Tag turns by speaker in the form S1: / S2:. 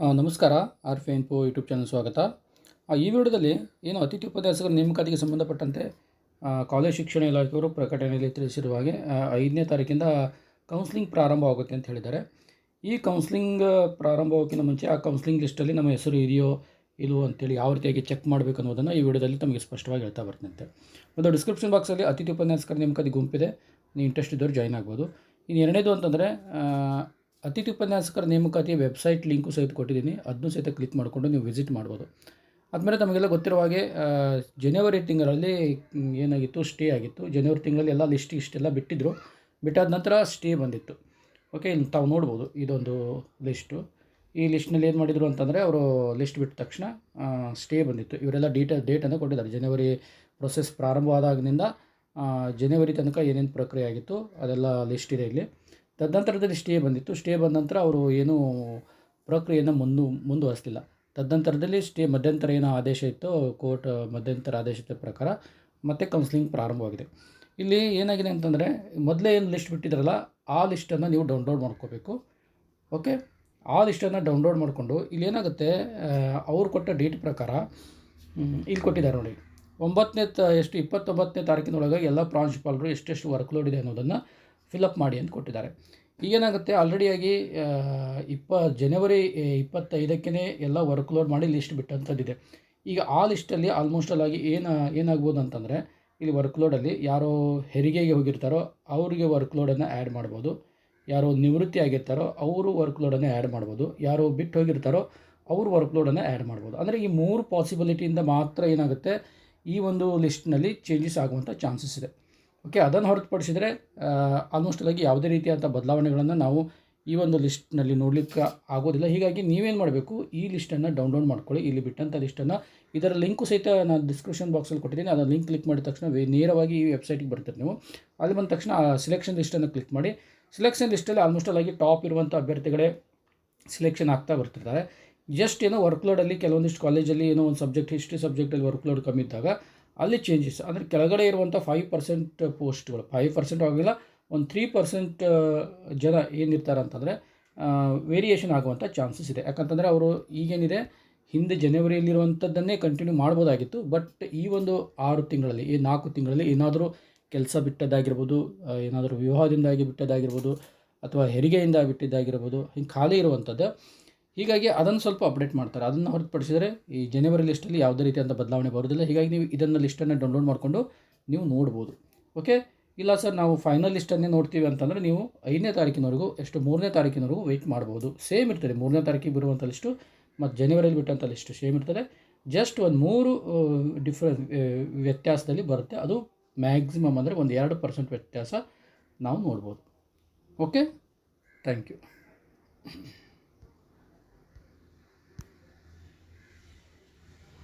S1: ನಮಸ್ಕಾರ, ಆರ್ ಫೆ info YouTube channel ಸ್ವಾಗತ. ಈ ವಿಡಿಯೋದಲ್ಲಿ ಏನು ಅತಿಥಿ ಉಪನ್ಯಾಸಕರ ನೇಮಕಾತಿಗೆ ಸಂಬಂಧಪಟ್ಟಂತೆ ಕಾಲೇಜ್ ಶಿಕ್ಷಣ ಇಲಾಖೆಯವರು ಪ್ರಕಟಣೆಯಲ್ಲಿ ತಿಳಿಸಿರುವ ಹಾಗೆ ಐದನೇ ತಾರೀಕಿಂದ ಕೌನ್ಸ್ಲಿಂಗ್ ಪ್ರಾರಂಭವಾಗುತ್ತೆ ಅಂತ ಹೇಳಿದ್ದಾರೆ. ಈ ಕೌನ್ಸಿಲಿಂಗ್ ಪ್ರಾರಂಭವಾಗೋಕ್ಕಿಂತ ಮುಂಚೆ ಆ ಕೌನ್ಸಿಲಿಂಗ್ ಲಿಸ್ಟಲ್ಲಿ ನಮ್ಮ ಹೆಸರು ಇದೆಯೋ ಇಲ್ವೋ ಅಂತೇಳಿ ಯಾವ ರೀತಿಯಾಗಿ ಚೆಕ್ ಮಾಡಬೇಕು ಅನ್ನೋದನ್ನು ಈ ವಿಡಿಯೋದಲ್ಲಿ ತಮಗೆ ಸ್ಪಷ್ಟವಾಗಿ ಹೇಳ್ತಾ ಬರ್ತಂತೆ. ಮತ್ತು ಡಿಸ್ಕ್ರಿಪ್ಷನ್ ಬಾಕ್ಸಲ್ಲಿ ಅತಿಥಿ ಉಪನ್ಯಾಸಕರ ನೇಮಕಾತಿ ಗುಂಪಿದೆ. ನೀವು ಇಂಟ್ರೆಸ್ಟ್ ಇದ್ದವರು ಜಾಯ್ನ್ ಆಗ್ಬೋದು. ಇನ್ನು ಎರಡನೇದು ಅಂತಂದರೆ ಅತಿಥಿ ಉಪನ್ಯಾಸಕರ ನೇಮಕಾತಿಯ ವೆಬ್ಸೈಟ್ ಲಿಂಕು ಸಹಿತ ಕೊಟ್ಟಿದ್ದೀನಿ. ಅದನ್ನು ಸಹಿತ ಕ್ಲಿಕ್ ಮಾಡಿಕೊಂಡು ನೀವು ವಿಸಿಟ್ ಮಾಡ್ಬೋದು. ಆದಮೇಲೆ ತಮಗೆಲ್ಲ ಗೊತ್ತಿರುವ ಹಾಗೆ ಜನವರಿ ತಿಂಗಳಲ್ಲಿ ಏನಾಗಿತ್ತು? ಸ್ಟೇ ಆಗಿತ್ತು. ಜನವರಿ ತಿಂಗಳಲ್ಲಿ ಎಲ್ಲ ಲಿಸ್ಟ್ ಇಷ್ಟೆಲ್ಲ ಬಿಟ್ಟಿದ್ದರು ಬಿಟ್ಟಾದ ನಂತರ ಸ್ಟೇ ಬಂದಿತ್ತು. ಓಕೆ, ಇಲ್ಲಿ ತಾವು ನೋಡ್ಬೋದು ಇದೊಂದು ಲಿಸ್ಟು. ಈ ಲಿಸ್ಟ್ನಲ್ಲಿ ಏನು ಮಾಡಿದರು ಅಂತಂದರೆ, ಅವರು ಲಿಸ್ಟ್ ಬಿಟ್ಟ ತಕ್ಷಣ ಸ್ಟೇ ಬಂದಿತ್ತು. ಇವರೆಲ್ಲ ಡೇಟ, ಡೇಟನ್ನು ಕೊಟ್ಟಿದ್ದಾರೆ. ಜನವರಿ ಪ್ರೊಸೆಸ್ ಪ್ರಾರಂಭವಾದಾಗಿನಿಂದ ಜನವರಿ ತನಕ ಏನೇನು ಪ್ರಕ್ರಿಯೆ ಆಗಿತ್ತು, ಅದೆಲ್ಲ ಲಿಸ್ಟ್ ಇದೆ ಇಲ್ಲಿ. ತದನಂತರದಲ್ಲಿ ಸ್ಟೇ ಬಂದಿತ್ತು. ಸ್ಟೇ ಬಂದ ನಂತರ ಅವರು ಏನೂ ಪ್ರಕ್ರಿಯೆಯನ್ನು ಮುಂದು, ಮುಂದುವರಿಸಲಿಲ್ಲ. ತದನಂತರದಲ್ಲಿ ಸ್ಟೇ ಮಧ್ಯಂತರ ಏನೋ ಆದೇಶ ಇತ್ತು, ಕೋರ್ಟ್ ಮಧ್ಯಂತರ ಆದೇಶದ ಪ್ರಕಾರ ಮತ್ತೆ ಕೌನ್ಸಿಲಿಂಗ್ ಪ್ರಾರಂಭವಾಗಿದೆ. ಇಲ್ಲಿ ಏನಾಗಿದೆ ಅಂತಂದರೆ, ಮೊದಲೇ ಏನು ಲಿಸ್ಟ್ ಬಿಟ್ಟಿದ್ರಲ್ಲ, ಆ ಲಿಸ್ಟನ್ನು ನೀವು ಡೌನ್ಲೋಡ್ ಮಾಡ್ಕೋಬೇಕು. ಓಕೆ? ಆ ಲಿಸ್ಟನ್ನು ಡೌನ್ಲೋಡ್ ಮಾಡಿಕೊಂಡು ಇಲ್ಲಿ ಏನಾಗುತ್ತೆ ಅವ್ರು ಕೊಟ್ಟ ಡೇಟ್ ಪ್ರಕಾರ ಇಲ್ಲಿ ಕೊಟ್ಟಿದ್ದಾರೆ ನೋಡಿ. ಒಂಬತ್ತನೇ ತ, ಎಷ್ಟು, ಇಪ್ಪತ್ತೊಂಬತ್ತನೇ ತಾರೀಕಿನೊಳಗೆ ಎಲ್ಲ ಪ್ರಾಂಶುಪಾಲರು ಎಷ್ಟೆಷ್ಟು ವರ್ಕ್ ಲೋಡ್ ಇದೆ ಅನ್ನೋದನ್ನು ಫಿಲಪ್ ಮಾಡಿ ಅಂತ ಕೊಟ್ಟಿದ್ದಾರೆ. ಈಗೇನಾಗುತ್ತೆ? ಆಲ್ರೆಡಿಯಾಗಿ ಇಪ್ಪ, ಜನವರಿ ಇಪ್ಪತ್ತೈದಕ್ಕೇ ಎಲ್ಲ ವರ್ಕ್ ಲೋಡ್ ಮಾಡಿ ಲಿಸ್ಟ್ ಬಿಟ್ಟಂಥದ್ದಿದೆ. ಈಗ ಆ ಲಿಸ್ಟಲ್ಲಿ ಆಲ್ಮೋಸ್ಟ್ ಆಗಿ ಏನು, ಏನಾಗ್ಬೋದು ಅಂತಂದರೆ, ಇಲ್ಲಿ ವರ್ಕ್ ಲೋಡಲ್ಲಿ ಯಾರೋ ಹೆರಿಗೆಗೆ ಹೋಗಿರ್ತಾರೋ, ಅವರಿಗೆ ವರ್ಕ್ ಲೋಡನ್ನು ಆ್ಯಡ್ ಮಾಡ್ಬೋದು. ಯಾರೋ ನಿವೃತ್ತಿ ಆಗಿರ್ತಾರೋ, ಅವರು ವರ್ಕ್ ಲೋಡನ್ನು ಆ್ಯಡ್ ಮಾಡ್ಬೋದು. ಯಾರೋ ಬಿಟ್ಟು ಹೋಗಿರ್ತಾರೋ, ಅವರು ವರ್ಕ್ ಲೋಡನ್ನು ಆ್ಯಡ್ ಮಾಡ್ಬೋದು. ಅಂದರೆ ಈ ಮೂರು ಪಾಸಿಬಿಲಿಟಿಯಿಂದ ಮಾತ್ರ ಏನಾಗುತ್ತೆ? ಈ ಒಂದು ಲಿಸ್ಟ್ನಲ್ಲಿ ಚೇಂಜಸ್ ಆಗುವಂಥ ಚಾನ್ಸಸ್ ಇದೆ. ಓಕೆ ಅದನ್ನು ಹೊರತುಪಡಿಸಿದರೆ ಆಲ್ಮೋಸ್ಟ್ ಆಗಿ ಯಾವುದೇ ರೀತಿಯಾದಂಥ ಬದಲಾವಣೆಗಳನ್ನು ನಾವು ಈ ಒಂದು ಲಿಸ್ಟ್ನಲ್ಲಿ ನೋಡಲಿಕ್ಕೆ ಆಗೋದಿಲ್ಲ. ಹೀಗಾಗಿ ನೀವೇನು ಮಾಡಬೇಕು, ಈ ಲಿಸ್ಟನ್ನು ಡೌನ್ಲೋಡ್ ಮಾಡ್ಕೊಳ್ಳಿ, ಇಲ್ಲಿ ಬಿಟ್ಟಂಥ ಲಿಸ್ಟನ್ನು ಇದರ ಲಿಂಕು ಸಹಿತ ನಾನು ಡಿಸ್ಕ್ರಿಪ್ಷನ್ ಬಾಕ್ಸಲ್ಲಿ ಕೊಟ್ಟಿದ್ದೀನಿ. ಅದನ್ನು ಲಿಂಕ್ ಕ್ಲಿಕ್ ಮಾಡಿದ ತಕ್ಷಣ ನೇರವಾಗಿ ಈ ವೆಬ್ಸೈಟಿಗೆ ಬರ್ತೀರಿ ನೀವು. ಅಲ್ಲಿ ಬಂದ ತಕ್ಷಣ ಸಿಲೆಕ್ಷನ್ ಲಿಸ್ಟನ್ನು ಕ್ಲಿಕ್ ಮಾಡಿ. ಸಿಲೆಕ್ಷನ್ ಲಿಸ್ಟಲ್ಲಿ ಆಲ್ಮೋಸ್ಟ್ ಆಗಿ ಟಾಪ್ ಇರುವಂಥ ಅಭ್ಯರ್ಥಿಗಳೇ ಸಿಲೆಕ್ಷನ್ ಆಗ್ತಾ ಬರ್ತಿರ್ತಾರೆ. ಜಸ್ಟ್ ಏನೋ ವರ್ಕ್ಲೋಡಲ್ಲಿ ಕೆಲವೊಂದಿಷ್ಟು ಕಾಲೇಜಲ್ಲಿ ಏನೋ ಒಂದು ಸಬ್ಜೆಕ್ಟ್ ಹಿಸ್ಟ್ರಿ ಸಬ್ಜೆಕ್ಟಲ್ಲಿ ವರ್ಕ್ಲೋಡ್ ಕಮ್ಮಿ ಇದ್ದಾಗ ಅಲ್ಲಿ ಚೇಂಜಸ್ ಅಂದರೆ ಕೆಳಗಡೆ ಇರುವಂಥ ಫೈವ್ ಪರ್ಸೆಂಟ್ ಪೋಸ್ಟ್ಗಳು ಫೈವ್ ಪರ್ಸೆಂಟ್ ಆಗಿಲ್ಲ, ಒಂದು ತ್ರೀ ಪರ್ಸೆಂಟ್ ಜನ ಏನಿರ್ತಾರೆ ಅಂತಂದರೆ ವೇರಿಯೇಷನ್ ಆಗುವಂಥ ಚಾನ್ಸಸ್ ಇದೆ. ಯಾಕಂತಂದರೆ ಅವರು ಈಗೇನಿದೆ, ಹಿಂದೆ ಜನವರಿಯಲ್ಲಿರುವಂಥದ್ದನ್ನೇ ಕಂಟಿನ್ಯೂ ಮಾಡ್ಬೋದಾಗಿತ್ತು. ಬಟ್ ಈ ಒಂದು ಆರು ತಿಂಗಳಲ್ಲಿ, ಈ ನಾಲ್ಕು ತಿಂಗಳಲ್ಲಿ ಏನಾದರೂ ಕೆಲಸ ಬಿಟ್ಟದ್ದಾಗಿರ್ಬೋದು ಏನಾದರೂ ವಿವಾಹದಿಂದಾಗಿ ಬಿಟ್ಟದ್ದಾಗಿರ್ಬೋದು, ಅಥವಾ ಹೆರಿಗೆಯಿಂದ ಬಿಟ್ಟಿದ್ದಾಗಿರ್ಬೋದು, ಹಿಂಗೆ ಖಾಲಿ ಇರುವಂಥದ್ದು ಹೀಗಾಗಿ ಅದನ್ನು ಸ್ವಲ್ಪ ಅಪ್ಡೇಟ್ ಮಾಡ್ತಾರೆ. ಅದನ್ನು ಹೊರತುಪಡಿಸಿದರೆ ಈ ಜನವರಿ ಲಿಸ್ಟಲ್ಲಿ ಯಾವುದೇ ರೀತಿಯಾದ ಬದಲಾವಣೆ ಬರೋದಿಲ್ಲ ಹೀಗಾಗಿ ನೀವು ಇದನ್ನು ಲಿಸ್ಟನ್ನು ಡೌನ್ಲೋಡ್ ಮಾಡಿಕೊಂಡು ನೀವು ನೋಡ್ಬೋದು. ಓಕೆ ಇಲ್ಲ ಸರ್ ನಾವು ಫೈನಲ್ ಲಿಸ್ಟನ್ನೇ ನೋಡ್ತೀವಿ ಅಂತಂದರೆ ನೀವು ಐದನೇ ತಾರೀಕಿನವರೆಗೂ, ಎಷ್ಟು ಮೂರನೇ ತಾರೀಕಿನವರೆಗೂ ವೆಯ್ಟ್ ಮಾಡ್ಬೋದು. ಸೇಮ್ ಇರ್ತದೆ. ಮೂರನೇ ತಾರೀಕಿಗೆ ಬರುವಂಥ ಲಿಸ್ಟು ಮತ್ತು ಜನವರಿಯಲ್ಲಿ ಬಿಟ್ಟಂಥ ಲಿಸ್ಟು ಸೇಮ್ ಇರ್ತದೆ. ಜಸ್ಟ್ ಒಂದು ಮೂರು ಡಿಫ್ರೆನ್ ವ್ಯತ್ಯಾಸದಲ್ಲಿ ಬರುತ್ತೆ. ಅದು ಮ್ಯಾಕ್ಸಿಮಮ್ ಅಂದರೆ ಒಂದು ಎರಡು ಪರ್ಸೆಂಟ್ ವ್ಯತ್ಯಾಸ ನಾವು ನೋಡ್ಬೋದು. Okay thank you